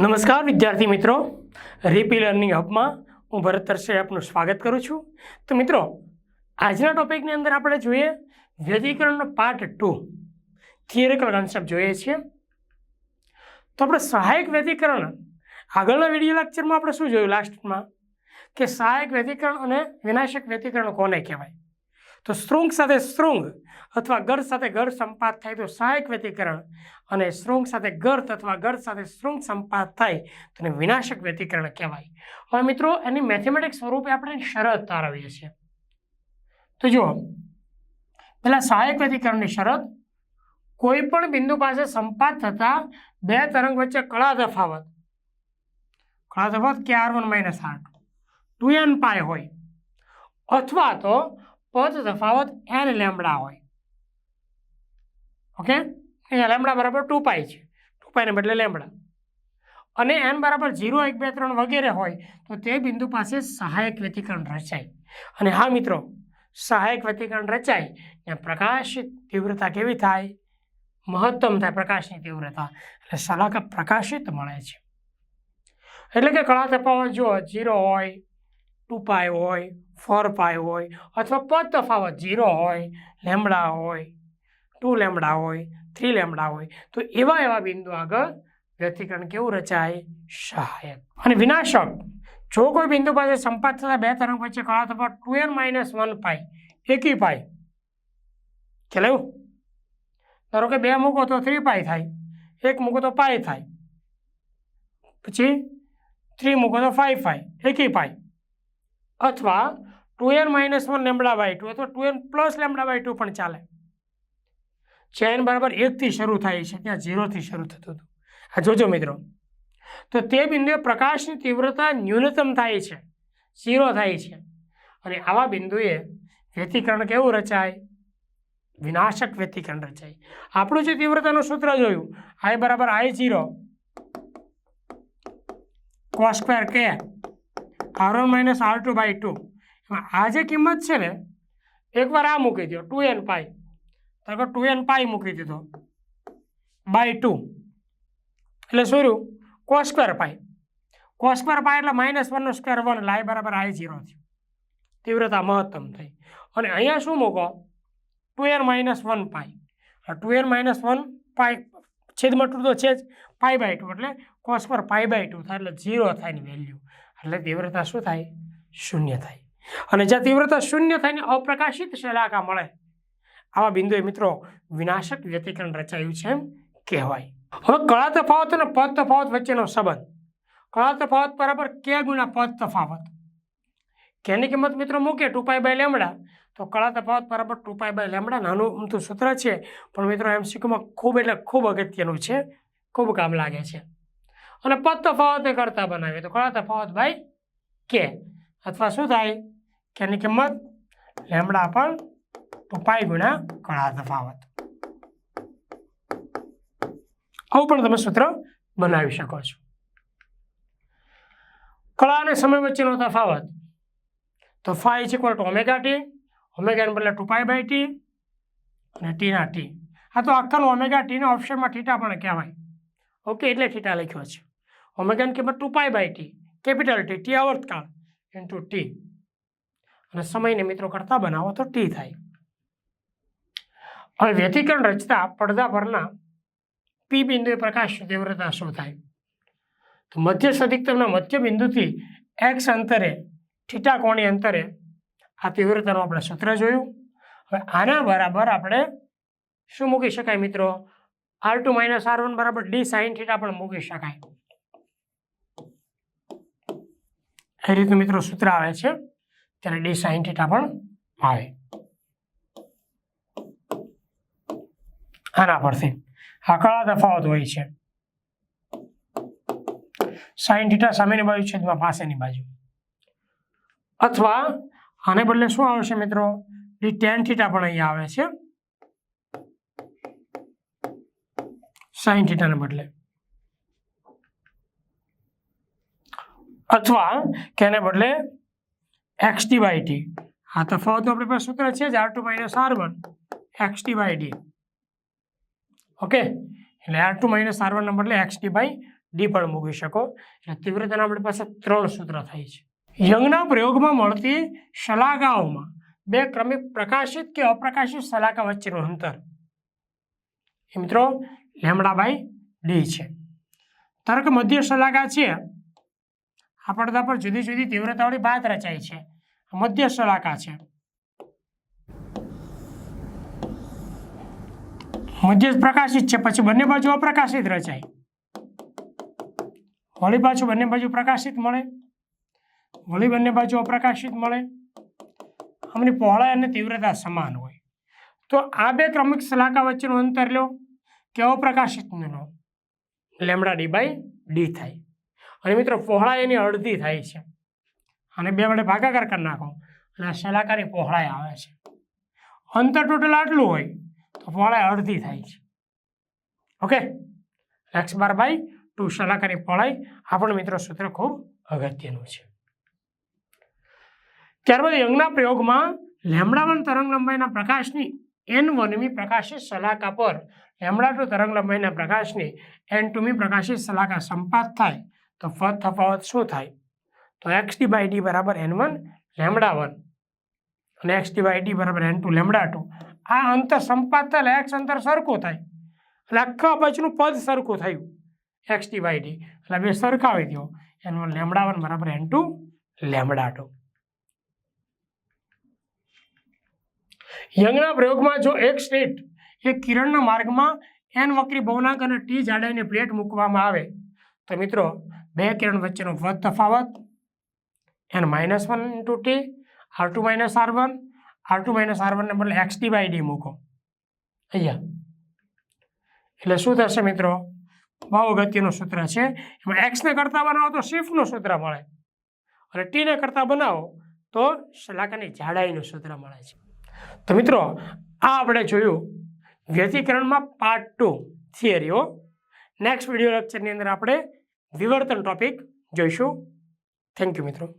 નમસ્કાર, વિદ્યાર્થી મિત્રો. રીપી લર્નિંગ હબમાં હું ભરત તરસે આપનું સ્વાગત કરું છું. તો મિત્રો, આજના ટોપિકની અંદર આપણે જોઈએ વ્યધિકરણનો પાર્ટ ટુ. થિયરિકલ કન્સેપ્ટ જોઈએ છીએ. તો આપણે સહાયક વ્યધિકરણ આગળના વીડિયો લેક્ચરમાં આપણે શું જોયું લાસ્ટમાં કે સહાયક વ્યધિકરણ અને વિનાશક વ્યધિકરણ કોને કહેવાય? તો શૃંગ સાથે શૃંગ અથવા ગર સાથે ગર સંપાત થાય તો સહાયક વ્યતિકરણ અને શૃંગ સાથે ગર્ત અથવા ગર સાથે શૃંગ સંપાત થાય તો એને વિનાશક વ્યતિકરણ કહેવાય. હવે મિત્રો, એની મેથેમેટિક સ્વરૂપે આપણે શરત તારવીએ છીએ. તો જુઓ, પહેલાં સહાયક વ્યતિકરણની શરત, કોઈ પણ બિંદુ પાસે સંપાત થતા બે તરંગ વચ્ચે કળા તફાવત. કળા તફાવત કે R one minus R two N pi હોય. અથવા તો પદ તફાવત એન લેમડા હોય. ઓકે? અહીંયા લેમડા બરાબર ટુ પાઈ છે. ટુ પાઈને બદલે લેમડા અને એન બરાબર ઝીરો એક, બે, ત્રણ વગેરે હોય, તો તે બિંદુ પાસે સહાયક વ્યતિકરણ રચાય. અને હા મિત્રો, સહાયક વ્યતિકરણ રચાય, ત્યાં પ્રકાશ તીવ્રતા કેવી થાય? મહત્તમ થાય પ્રકાશની તીવ્રતા. એટલે સલાહકા પ્રકાશિત મળે છે. એટલે કે કળા તફાવત જો ઝીરો હોય ટુ પાય હોય ફોર પાય હોય અથવા પદ તફાવત ઝીરો હોય, લેમડા હોય, ટુ લેમડા હોય, થ્રી લેમડા હોય, તો એવા એવા બિંદુ આગળ વ્યક્તિકરણ કેવું રચાય? સહાયક. અને વિનાશક. જો કોઈ બિંદુ પાસે સંપાત થતા બે તરંગ વચ્ચે કળા તફાવત two N minus one pi એકી પાય ચલાવ્યું ધારો કે બે મૂકો તો થ્રી પાય થાય, એક મૂકો તો પાય થાય. પછી થ્રી મૂકો તો ફાઈવ પાય એકી પાય અથવા two N minus one lambda by two અથવા two N plus lambda by two પણ ચાલે. ચેન બરાબર એકથી શરૂ થાય છે, ત્યાં ઝીરોથી શરૂ થતું હતું. આ જોજો મિત્રો. તો તે બિંદુએ પ્રકાશની તીવ્રતા ન્યૂનતમ થાય છે, ઝીરો થાય છે. અને આવા બિંદુએ વ્યતિકરણ કેવું રચાય? વિનાશક વ્યતિકરણ રચાય. આપણું જે તીવ્રતાનું સૂત્ર જોયું આઈ બરાબર આઈ ઝીરો કોસ સ્ક્વેર કે R one minus R two by two. એમાં આ જે કિંમત છે ને, એકવાર આ મૂકી દો ટુ એન પાઈ. તો ટુ એન પાઈ મૂકી દીધો. By two. એટલે શું રહ્યું? Cos square pi. Cos square pi એટલે માઇનસ વનનો સ્ક્વેર વન એટલે બરાબર આઈ ઝીરો થયું. તીવ્રતા મહત્તમ થઈ. અને અહીંયા શું મૂકો? Two n minus one pi. Two n minus one pi, છેદમાં ટુ તો છે જ, પાઈ બાય ટુ. એટલે કોસ પાઈ બાય ટુ થાય એટલે ઝીરો થાયની વેલ્યુ. એટલે તીવ્રતા શું થાય? શૂન્ય થાય. અને જ્યાં તીવ્રતા શૂન્ય થાય ને અપ્રકાશિત શલાકા મળે, આવા બિંદુએ મિત્રો વિનાશક વ્યતિકરણ રચાયું છે એમ કહેવાય. હવે કળા તફાવત અને પદ તફાવત વચ્ચેનો સંબંધ. કળા તફાવત બરાબર કે ગુણા પદ તફાવત? કેની કિંમત મિત્રો મૂકે ટુ પાય બાય લેમડા તો કળા તફાવત બરાબર ટુ પાય બાય લેમડા નાનું અમથું સૂત્ર છે. પણ મિત્રો એમસીક્યુમાં ખૂબ એટલે ખૂબ અગત્યનું છે. ખૂબ કામ લાગે છે. અને પદ તફાવત એ કરતા બનાવીએ તો કળા તફાવત ભાઈ. કે અથવા શું થાય? કે એની કિંમત? લેમડા પણ પાઈ ગુણ્યા કળા તફાવત. આવું પણ તમે સૂત્ર બનાવી શકો છો. કળા અને સમય વચ્ચેનો તફાવત. તો ફાઈ છે ઇક્વલ ટુ ઓમેગા ટી ઓમેગાને બદલે ટુ પાઈ બાય ટી અને ટીના ટી આ તો આખલ ઓમેગા ટીના ઓપ્શનમાં ટીટા પણ કહેવાય. ઓકે એટલે ટીટા લખ્યો છે. ઓમેગાની કિંમત two pi by T capital T T આવર્તકાળ into T અને સમયને મિત્રો કરતા બનાવો તો ટી થાય. હવે વ્યતિકરણ રચતા પડદા પરના પી બિંદુએ પ્રકાશ તીવ્રતા શું થાય? તો મધ્ય સદિક્તમના મધ્ય બિંદુથી એક્સ અંતરે થીટા કોણી અંતરે આ તીવ્રતાનું આપણે સૂત્ર જોયું. હવે આના બરાબર આપણે શું મૂકી શકાય મિત્રો? R two minus R one બરાબર ડી સાઇન થીટા પણ મૂકી શકાય. એ રીતનું મિત્રો સૂત્ર આવે છે. ત્યારે ડી સાઇન થીટા પણ આવે. આના પરથી આ કળા તફાવત હોય છે. સાઇન થીટા સામેની બાજુ છેદમાં પાસેની બાજુ. અથવા આને બદલે શું આવશે મિત્રો? ડી ટેન થીટા પણ અહીંયા આવે છે. સાઇન થીટાને બદલે. અથવા કે એને બદલે એક્સ ટી બાય ટી આ તફાવત આપણી પાસે સૂત્ર છે જ R two minus R one X T by D okay એટલે આર ટુ માઇનસ આર વનના બદલે એક્સ ટી બાય ડી પણ મૂકી શકો. એટલે તીવ્રતાના આપણી પાસે ત્રણ સૂત્ર થાય છે. યંગના પ્રયોગમાં મળતી શલાકાઓમાં બે ક્રમિક પ્રકાશિત કે અપ્રકાશિત શલાકા વચ્ચેનું અંતર. એ મિત્રો લેમડા બાય ડી છે. તર્ક મધ્ય શલાકા છે આ પડદા પર જુદી જુદી તીવ્રતાવાળી બાત રચાય છે. મધ્ય શલાકા છે. મધ્ય પ્રકાશિત છે, પછી બંને બાજુ અપ્રકાશિત રચાય. વળી પાછું બંને બાજુ પ્રકાશિત મળે. વળી બંને બાજુ અપ્રકાશિત મળે. આમની પહોળાઈ અને તીવ્રતા સમાન હોય. તો આ બે ક્રમિક શલાકા વચ્ચેનું અંતર લો, કે અપ્રકાશિતનું લો. લેમડા ડી બાય ડી થાય. અને મિત્રો પહોળાઈ એની અડધી થાય છે. અને બે વડે ભાગાકાર કરી નાખો. અને આ શલાકાની પહોળાઈ આવે છે. અંતર ટોટલ આટલું હોય તો પહોળાઈ અડધી થાય છે. Okay? X bar by two શલાકાની પહોળાઈ આ મિત્રો સૂત્ર ખૂબ અગત્યનું છે. ત્યારબાદ યંગના પ્રયોગમાં લેમડાવન તરંગ લંબાઈના પ્રકાશની એન વનમી પ્રકાશિત શલાકા પર. લેમડા ટુ તરંગ લંબાઈના પ્રકાશની એન ટુમી પ્રકાશિત શલાકા સંપાત થાય. તો તફાવત શું થાય? તો એક્સ ડી બાય ડી બરાબર એન વન લેમડા વન અને એક્સ ડી બાય ડી બરાબર એન ટુ લેમડા ટુ આ અંતર સંપાતલ એક્સ અંતર સરખું થાય. એટલે આખા બાજુનું પદ સરખું થયું. એક્સ ડી બાય ડી એટલે બે સરખાવી દો. એન વન લેમડા વન બરાબર એન ટુ લેમડા ટુ યંગના પ્રયોગમાં જો એક સ્ટેટ એ કિરણના માર્ગમાં એન વક્રી ભવનાંક અને ટી જાડાઈને પ્લેટ મૂકવામાં આવે તો મિત્રો, બે કિરણ વચ્ચેનો વધ તફાવત, N minus one into T R two minus R one R two minus R વનને બદલે એક્સ ટી બાય ડી મૂકો. અહીંયા. એટલે શું થશે મિત્રો? બહુ અગત્યનું સૂત્ર છે. એમાં એક્સને કરતા બનાવો તો શિફ્ટનું સૂત્ર મળે. અને ટીને કરતા બનાવો તો શલાકાની જાડાઈનું સૂત્ર મળે છે. તો મિત્રો, આ આપણે જોયું વ્યતિકરણમાં પાર્ટ ટુ થિયરીઓ નેક્સ્ટ વીડિયો લેક્ચરની અંદર આપણે વિવર્તન ટોપિક જોઈશું. થેન્ક યુ મિત્રો.